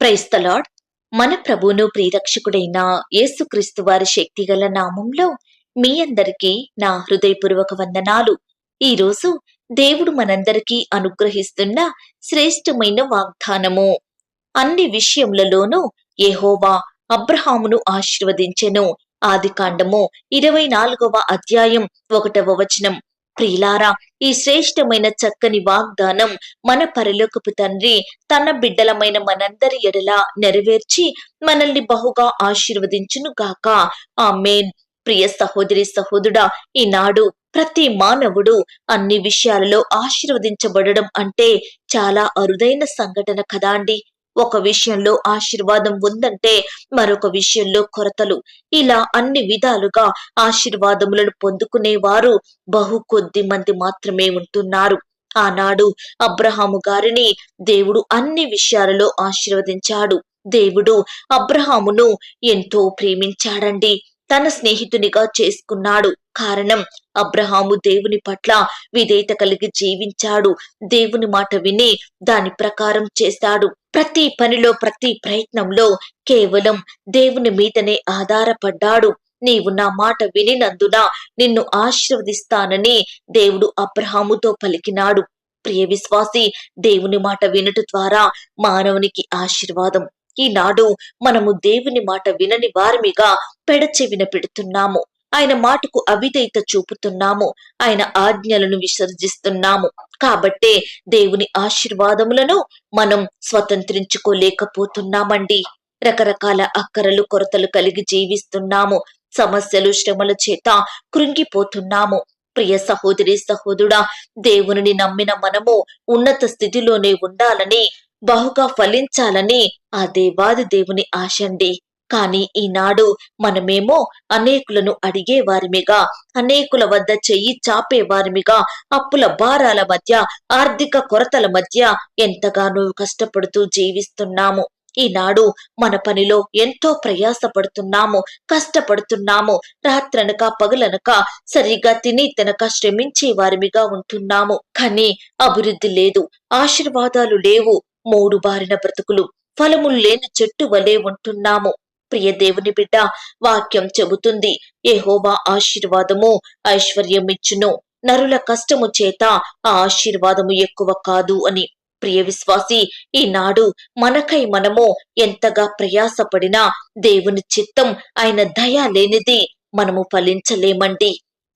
క్రైస్తలాడ్ మన ప్రభువును ప్రియరక్షకుడైన యేసుక్రీస్తు వారి శక్తిగల నామంలో మీ అందరికీ నా హృదయపూర్వక వందనాలు. ఈ రోజు దేవుడు మనందరికీ అనుగ్రహిస్తున్న శ్రేష్టమైన వాగ్దానము. అన్ని విషయములలోనూ యెహోవా అబ్రహామును ఆశీర్వదించెను. ఆది కాండము ఇరవై నాలుగవ అధ్యాయం ఒకటవ వచనం. ప్రియులారా ఈ శ్రేష్టమైన చక్కని వాగ్దానం మన పరలోకపు తండ్రి తన బిడ్డలమైన మనందరి ఎడల నెరవేర్చి మనల్ని బహుగా ఆశీర్వదించును గాక. ఆ మేన్ ప్రియ సహోదరి సహోదరుడా ఈనాడు ప్రతి మానవుడు అన్ని విషయాలలో ఆశీర్వదించబడడం అంటే చాలా అరుదైన సంఘటన కదా అండి. ఒక విషయంలో ఆశీర్వాదం ఉందంటే మరొక విషయంలో కొరతలు. ఇలా అన్ని విధాలుగా ఆశీర్వాదములను పొందుకునేవారు బహు కొద్ది మంది మాత్రమే ఉంటున్నారు. ఆనాడు అబ్రహాము గారిని దేవుడు అన్ని విషయాలలో ఆశీర్వదించాడు. దేవుడు అబ్రహామును ఎంతో ప్రేమించాడండి. తన స్నేహితునిగా చేసుకున్నాడు. కారణం అబ్రహాము దేవుని పట్ల విధేయత కలిగి జీవించాడు. దేవుని మాట విని దాని ప్రకారం చేశాడు ప్రతి పనిలో ప్రతి ప్రయత్నంలో కేవలం దేవుని మీదనే ఆధారపడ్డాడు. నీవు నా మాట వినినందున నిన్ను ఆశీర్వదిస్తానని దేవుడు అబ్రహాముతో పలికినాడు. ప్రియ విశ్వాసి దేవుని మాట వినుట ద్వారా మానవునికి ఆశీర్వాదం ఈనాడు మనము దేవుని మాట వినని వారిమిగా పెడచెవిన పెడుతున్నాము ఆయన మాటకు అవిధేయత చూపుతున్నాము. ఆయన ఆజ్ఞలను విసర్జిస్తున్నాము. కాబట్టే దేవుని ఆశీర్వాదములను మనం స్వతంత్రించుకోలేకపోతున్నామండి. రకరకాల అక్కరలు కొరతలు కలిగి జీవిస్తున్నాము. సమస్యలు శ్రమల చేత కృంగిపోతున్నాము. ప్రియ సహోదరి సహోదరుడా దేవుని నమ్మిన మనము ఉన్నత స్థితిలోనే ఉండాలని బహుగా ఫలించాలని ఆ దేవాది దేవుని ఆశండి. కానీ ఈనాడు మనమేమో అనేకులను అడిగే వారిమిగా అనేకుల వద్ద చెయ్యి చాపే వారిమిగా అప్పుల భారాల మధ్య ఆర్థిక కొరతల మధ్య ఎంతగానో కష్టపడుతూ జీవిస్తున్నాము. ఈనాడు మన పనిలో ఎంతో ప్రయాసపడుతున్నాము కష్టపడుతున్నాము రాత్రనక పగలనక సరిగా తిని తినక శ్రమించే వారిమిగా ఉంటున్నాము. కానీ అభివృద్ధి లేదు ఆశీర్వాదాలు లేవు మూడు బారిన బ్రతుకులు ఫలములు లేని చెట్టు వలె ఉంటున్నాము. ప్రియ దేవుని బిడ్డ వాక్యం చెబుతుంది ఏహోవా ఆశీర్వాదము ఐశ్వర్యమిచ్చును. నరుల కష్టము చేత ఆ ఆశీర్వాదము ఎక్కువ కాదు అని. ప్రియ విశ్వాసి ఈనాడు మనకై మనము ఎంతగా ప్రయాసపడినా దేవుని చిత్తం ఆయన దయ లేనిది మనము ఫలించలేమండి.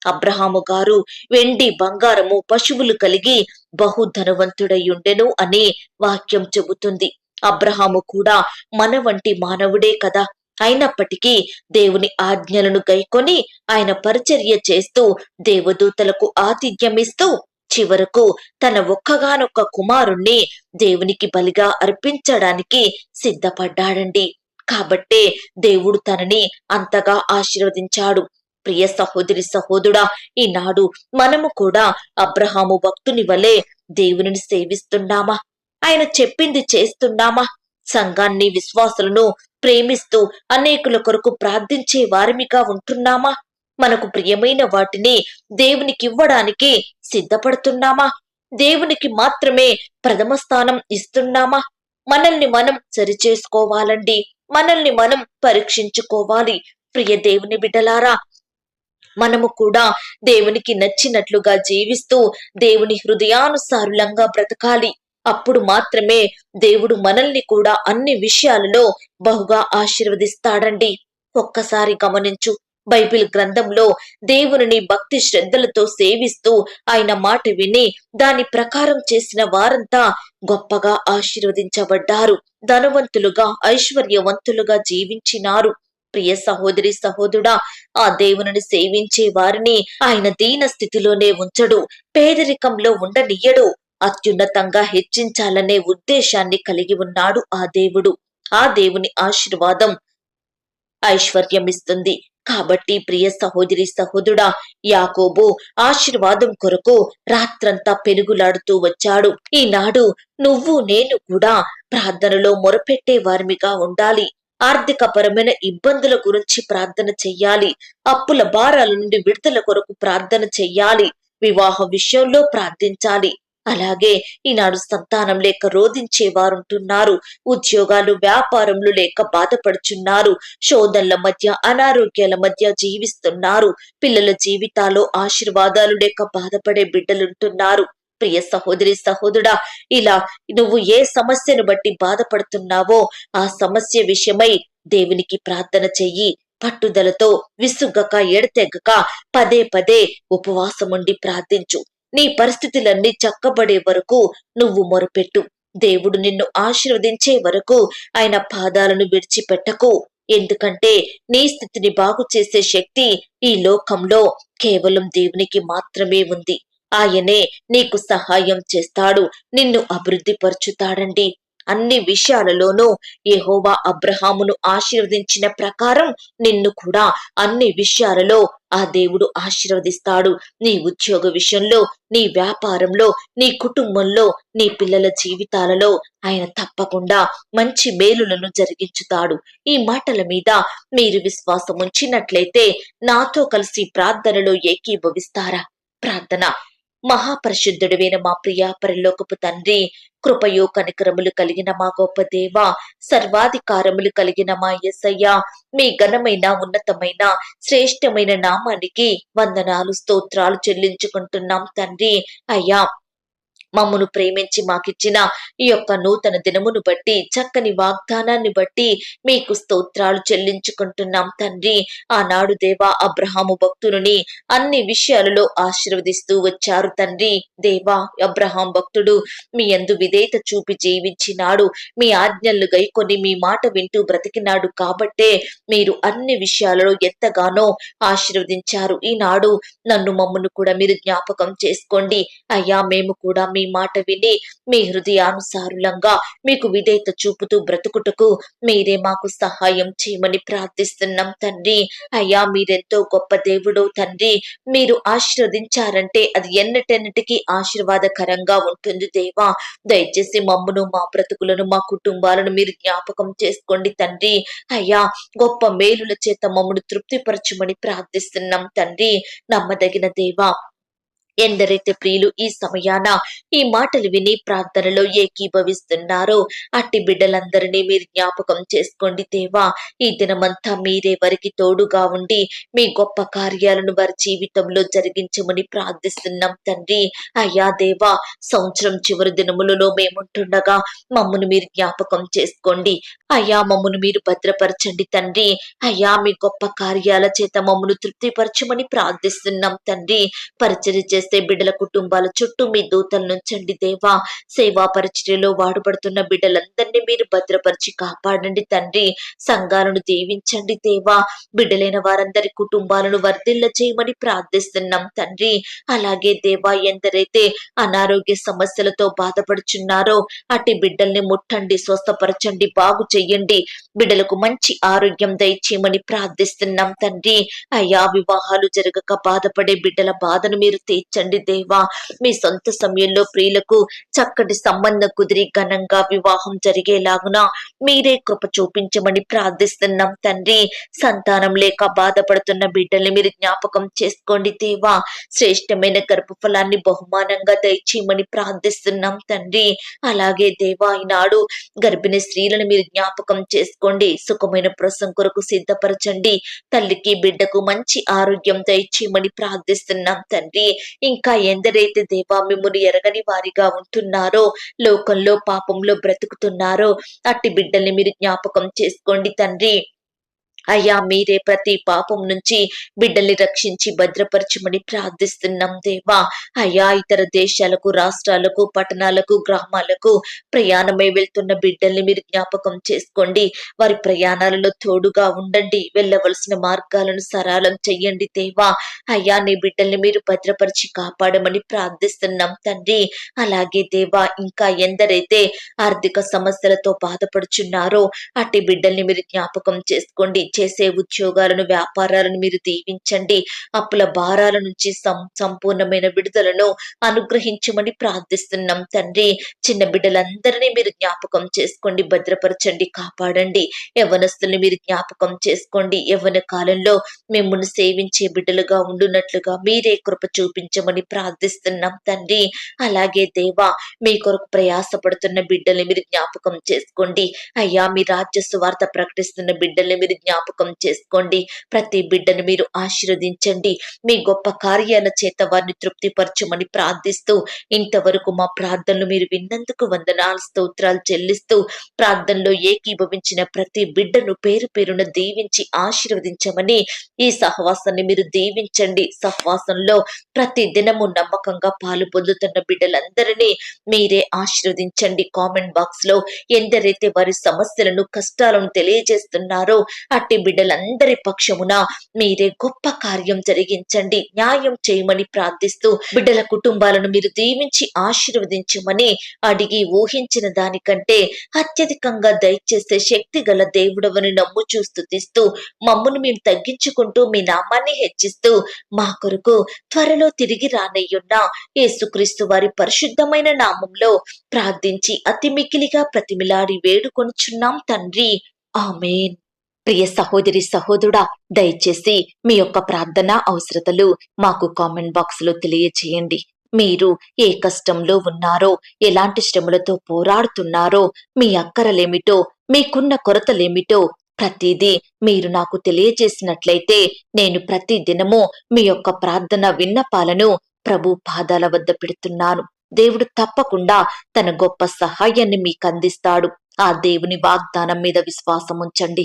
అబ్రహాము గారు వెండి బంగారము పశువులు కలిగి బహు ధనవంతుడయ్యుండెను అని వాక్యం చెబుతుంది. అబ్రహాము కూడా మన వంటి మానవుడే కదా. అయినప్పటికీ దేవుని ఆజ్ఞలను గైకొని ఆయన పరిచర్య చేస్తూ దేవదూతలకు ఆతిథ్యమిస్తూ చివరకు తన ఒక్కగానొక్క కుమారుణ్ణి దేవునికి బలిగా అర్పించడానికి సిద్ధపడ్డాడండి. కాబట్టే దేవుడు తనని అంతగా ఆశీర్వదించాడు. ప్రియ సహోదరి సహోదుడా ఈనాడు మనము కూడా అబ్రహాము భక్తుని వలె దేవునిని సేవిస్తున్నామా? ఆయన చెప్పింది చేస్తున్నామా? సంఘాన్ని విశ్వాసులను ప్రేమిస్తూ అనేకుల కొరకు ప్రార్థించే వారిమిగా ఉంటున్నామా? మనకు ప్రియమైన వాటిని దేవునికి ఇవ్వడానికి సిద్ధపడుతున్నామా? దేవునికి మాత్రమే ప్రథమ స్థానం ఇస్తున్నామా? మనల్ని మనం సరిచేసుకోవాలండి. మనల్ని మనం పరీక్షించుకోవాలి. ప్రియ దేవుని బిడ్డలారా మనము కూడా దేవునికి నచ్చినట్లుగా జీవిస్తూ దేవుని హృదయానుసారులంగా బ్రతకాలి. అప్పుడు మాత్రమే దేవుడు మనల్ని కూడా అన్ని విషయాలలో బహుగా ఆశీర్వదిస్తాడండి. ఒక్కసారి గమనించు బైబిల్ గ్రంథంలో దేవుని భక్తి శ్రద్ధలతో సేవిస్తూ ఆయన మాట విని దాని ప్రకారం చేసిన వారంతా గొప్పగా ఆశీర్వదించబడ్డారు. ధనవంతులుగా ఐశ్వర్యవంతులుగా జీవించినారు. ప్రియ సహోదరి సహోదరుడా ఆ దేవుని సేవించే వారిని ఆయన దీన స్థితిలోనే ఉంచడు పేదరికంలో ఉండనియ్యడు అత్యున్నతంగా హెచ్చించాలనే ఉద్దేశాన్ని కలిగి ఉన్నాడు ఆ దేవుడు. ఆ దేవుని ఆశీర్వాదం ఐశ్వర్యమిస్తుంది. కాబట్టి ప్రియ సహోదరి సహోదరుడా యాకోబు ఆశీర్వాదం కొరకు రాత్రంతా పెనుగులాడుతూ వచ్చాడు. ఈనాడు నువ్వు నేను కూడా ప్రార్థనలో మొరపెట్టే వారిమిగా ఉండాలి. ఆర్థిక పరమైన ఇబ్బందుల గురించి ప్రార్థన చెయ్యాలి. అప్పుల భారాల నుండి విడుదల కొరకు ప్రార్థన చెయ్యాలి. వివాహ విషయంలో ప్రార్థించాలి. అలాగే ఈనాడు సంతానం లేక రోధించే వారుంటున్నారు. ఉద్యోగాలు వ్యాపారములు లేక బాధపడుచున్నారు. శోధనల మధ్య అనారోగ్యాల మధ్య జీవిస్తున్నారు. పిల్లల జీవితాల్లో ఆశీర్వాదాలు లేక బాధపడే బిడ్డలుంటున్నారు. ప్రియ సహోదరి సహోదరుడా ఇలా నువ్వు ఏ సమస్యను బట్టి బాధపడుతున్నావో ఆ సమస్య విషయమై దేవునికి ప్రార్థన చెయ్యి. పట్టుదలతో విసుగక ఎడతెగక పదే పదే ఉపవాసముండి ప్రార్థించు. నీ పరిస్థితులన్నీ చక్కబడే వరకు నువ్వు మొరపెట్టు. దేవుడు నిన్ను ఆశీర్వదించే వరకు ఆయన పాదాలను విడిచిపెట్టకు. ఎందుకంటే నీ స్థితిని బాగు చేసే శక్తి ఈ లోకంలో కేవలం దేవునికి మాత్రమే ఉంది. ఆయనే నీకు సహాయం చేస్తాడు నిన్ను అభివృద్ధి పరుచుతాడండి అన్ని విషయాలలోనూ యహోవా అబ్రహామును ఆశీర్వదించిన ప్రకారం నిన్ను కూడా అన్ని విషయాలలో ఆ దేవుడు ఆశీర్వదిస్తాడు. నీ ఉద్యోగ విషయంలో నీ వ్యాపారంలో నీ కుటుంబంలో నీ పిల్లల జీవితాలలో ఆయన తప్పకుండా మంచి మేలులను జరిగించుతాడు. ఈ మాటల మీద మీరు విశ్వాసం ఉంచినట్లయితే నాతో కలిసి ప్రార్థనలో ఏకీభవిస్తారా? ప్రార్థన మహాపరిశుద్ధుడువైన మా ప్రియా పరలోకపు తండ్రి కృపయో కనికరములు కలిగిన మా గొప్ప దేవ సర్వాధికారములు కలిగిన మా ఎస్సయ్య మీ ఘనమైన ఉన్నతమైన శ్రేష్టమైన నామానికి వందనాలు స్తోత్రాలు చెల్లించుకుంటున్నాం తండ్రి. అయ్యా మమ్మను ప్రేమించి మాకిచ్చిన ఈ యొక్క నూతన దినమును బట్టి చక్కని వాగ్దానాన్ని బట్టి మీకు స్తోత్రాలు చెల్లించుకుంటున్నాం తండ్రి. ఆనాడు దేవా అబ్రహాము భక్తుని అన్ని విషయాలలో ఆశీర్వదిస్తూ వచ్చారు తండ్రి. దేవా అబ్రహాం భక్తుడు మీ ఎందు విధేయత చూపి జీవించినాడు. మీ ఆజ్ఞలు గైకొని మీ మాట వింటూ బ్రతికినాడు కాబట్టే మీరు అన్ని విషయాలలో ఎంతగానో ఆశీర్వదించారు. ఈనాడు నన్ను మమ్మను కూడా మీరు జ్ఞాపకం చేసుకోండి. అయ్యా మేము కూడా మీ మాట విని మీ హృదయానుసారులంగా మీకు విధేయత చూపుతూ బ్రతుకుటకు మీరే మాకు సహాయం చేయమని ప్రార్థిస్తున్నాం తండ్రి. అయ్యా మీరెంతో గొప్ప దేవుడు తండ్రి. మీరు ఆశీర్వదించారంటే అది ఎన్నటెన్నటికీ ఆశీర్వాదకరంగా ఉంటుంది దేవా. దయచేసి మమ్మను మా బ్రతుకులను మా కుటుంబాలను మీరు జ్ఞాపకం చేసుకోండి తండ్రి. అయ్యా గొప్ప మేలుల చేత మమ్మను తృప్తిపరచమని ప్రార్థిస్తున్నాం తండ్రి. నమ్మదగిన దేవా ఎందరైతే ప్రియులు ఈ సమయాన ఈ మాటలు విని ప్రార్థనలో ఏకీభవిస్తున్నారో అట్టి బిడ్డలందరినీ మీరు జ్ఞాపకం చేసుకోండి దేవా. ఈ దినమంతా మీరే వారికి తోడుగా ఉండి మీ గొప్ప కార్యాలను వారి జీవితంలో జరిగించమని ప్రార్థిస్తున్నాం తండ్రి. అయ్యా దేవా సంవత్సరం చివరి దినములలో మేముంటుండగా మమ్మను మీరు జ్ఞాపకం చేసుకోండి. అయ్యా మమ్మను మీరు భద్రపరచండి తండ్రి. అయ్యా మీ గొప్ప కార్యాల చేత మమ్మను తృప్తిపరచమని ప్రార్థిస్తున్నాం తండ్రి. పరిచర్య చేస్తే బిడ్డల కుటుంబాల చుట్టూ మీ దూతలు నుంచండి దేవా. సేవా పరిచర్యలో వాడుపడుతున్న బిడ్డలందరినీ మీరు భద్రపరిచి కాపాడండి తండ్రి. సంఘాలను దీవించండి దేవా. బిడ్డలైన వారందరి కుటుంబాలను వర్ధిల్ల చేయమని ప్రార్థిస్తున్నాం తండ్రి. అలాగే దేవా ఎందరైతే అనారోగ్య సమస్యలతో బాధపడుచున్నారో అట్టి బిడ్డల్ని ముట్టండి స్వస్థపరచండి బాగు చెయ్యండి. బిడ్డలకు మంచి ఆరోగ్యం దయచేయమని ప్రార్థిస్తున్నాం తండ్రి. అయ్యా వివాహాలు జరగక బాధపడే బిడ్డల బాధను మీరు తీర్చండి దేవా. మీ సొంత సమయంలో ప్రియులకు చక్కటి సంబంధం కుదిరి ఘనంగా వివాహం జరిగేలాగున మీరే కృప చూపించమని ప్రార్థిస్తున్నాం తండ్రి. సంతానం లేక బాధపడుతున్న బిడ్డల్ని మీరు జ్ఞాపకం చేసుకోండి దేవా. శ్రేష్టమైన గర్భఫలాన్ని బహుమానంగా దయచేయమని ప్రార్థిస్తున్నాం తండ్రి. అలాగే దేవా ఈనాడు గర్భిణీ స్త్రీలను మీరు జ్ఞాపకం చేసుకోండి. సుఖమైన ప్రసం కొరకు సిద్ధపరచండి. తల్లికి బిడ్డకు మంచి ఆరోగ్యం దయచేయమని ప్రార్థిస్తున్నాం తండ్రి. ఇంకా ఎందరైతే దేవా మిమ్మల్ని ఎరగని వారిగా ఉంటున్నారో లోకంలో పాపంలో బ్రతుకుతున్నారో అట్టి బిడ్డల్ని మీరు జ్ఞాపకం చేసుకోండి తండ్రి. అయ్యా మీరే ప్రతి పాపం నుంచి బిడ్డల్ని రక్షించి భద్రపరచమని ప్రార్థిస్తున్నాం దేవా. అయ్యా ఇతర దేశాలకు రాష్ట్రాలకు పట్టణాలకు గ్రామాలకు ప్రయాణమై వెళ్తున్న బిడ్డల్ని మీరు జ్ఞాపకం చేసుకోండి. వారి ప్రయాణాలలో తోడుగా ఉండండి. వెళ్ళవలసిన మార్గాలను సరళం చెయ్యండి దేవా. అయ్యా నీ బిడ్డల్ని మీరు భద్రపరిచి కాపాడమని ప్రార్థిస్తున్నాం తండ్రి. అలాగే దేవా ఇంకా ఎందరైతే ఆర్థిక సమస్యలతో బాధపడుచున్నారో అట్టి బిడ్డల్ని మీరు జ్ఞాపకం చేసుకోండి. చేసే ఉద్యోగాలను వ్యాపారాలను మీరు దీవించండి. అప్పుల భారాల నుంచి సం సంపూర్ణమైన విడుదలను అనుగ్రహించమని ప్రార్థిస్తున్నాం తండ్రి. చిన్న బిడ్డలందరినీ మీరు జ్ఞాపకం చేసుకోండి భద్రపరచండి కాపాడండి. యవనస్తుల్ని మీరు జ్ఞాపకం చేసుకోండి. యవ్వన కాలంలో మిమ్మల్ని సేవించే బిడ్డలుగా ఉండునట్లుగా మీరే కృప చూపించమని ప్రార్థిస్తున్నాం తండ్రి. అలాగే దేవా మీ కొరకు ప్రయాసపడుతున్న బిడ్డల్ని మీరు జ్ఞాపకం చేసుకోండి. అయ్యా మీ రాజ్య సువార్త ప్రకటిస్తున్న బిడ్డల్ని మీరు జ్ఞాపకం చేసుకోండి. ప్రతి బిడ్డను మీరు ఆశీర్వదించండి. మీ గొప్ప కార్యాల చేత వారిని తృప్తిపరచమని ప్రార్థిస్తూ ఇంతవరకు మా ప్రార్థనలు మీరు విన్నందుకు వందనాలు స్తోత్రాలు చెల్లిస్తూ ప్రార్థనలో ఏకీభవించిన ప్రతి బిడ్డను పేరు పేరున దీవించి ఆశీర్వదించమని ఈ సహవాసాన్ని మీరు దీవించండి. సహవాసంలో ప్రతి దినము నమ్మకంగా పాలు పొందుతున్న బిడ్డలందరినీ మీరే ఆశీర్వదించండి. కామెంట్ బాక్స్లో ఎందరైతే వారి సమస్యలను కష్టాలను తెలియజేస్తున్నారో అట్టి బిడ్డలందరి పక్షమున మీరే గొప్ప కార్యం జరిగించండి న్యాయం చేయమని ప్రార్థిస్తూ బిడ్డల కుటుంబాలను మీరు దీవించి ఆశీర్వదించమని అడిగి ఊహించిన దానికంటే అత్యధికంగా దయచేసే శక్తి గల దేవుడవని నమ్ము స్తుతిస్తూ మమ్మును మేము తగ్గించుకుంటూ మీ నామాన్ని హెచ్చిస్తూ మా కొరకు త్వరలో తిరిగి రానయ్యున్న యేసుక్రీస్తు వారి పరిశుద్ధమైన నామంలో ప్రార్థించి అతి మికిలిగా ప్రతిమిలాడి వేడుకొనుచున్నాం తండ్రి. ఆమెన్. ప్రియ సహోదరి సహోదరుడా దయచేసి మీ యొక్క ప్రార్థన అవసరతలు మాకు కామెంట్ బాక్స్లో తెలియచేయండి మీరు ఏ కష్టంలో ఉన్నారో ఎలాంటి శ్రమలతో పోరాడుతున్నారో మీ అక్కరలేమిటో మీకున్న కొరతలేమిటో ప్రతిదీ మీరు నాకు తెలియజేసినట్లయితే నేను ప్రతి దినము మీ యొక్క ప్రార్థన విన్నపాలను ప్రభు పాదాల వద్ద పెడుతున్నాను. దేవుడు తప్పకుండా తన గొప్ప సహాయాన్ని మీకు అందిస్తాడు ఆ దేవుని వాగ్దానం మీద విశ్వాసం ఉంచండి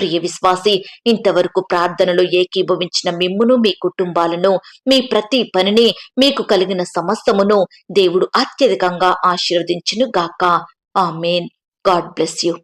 ప్రియ విశ్వాసి ఇంతవరకు ప్రార్థనలో ఏకీభవించిన మిమ్మును మీ కుటుంబాలను మీ ప్రతి పనిని మీకు కలిగిన సమస్తమును దేవుడు అత్యధికంగా ఆశీర్వదించును గాక ఆమెన్. God bless you.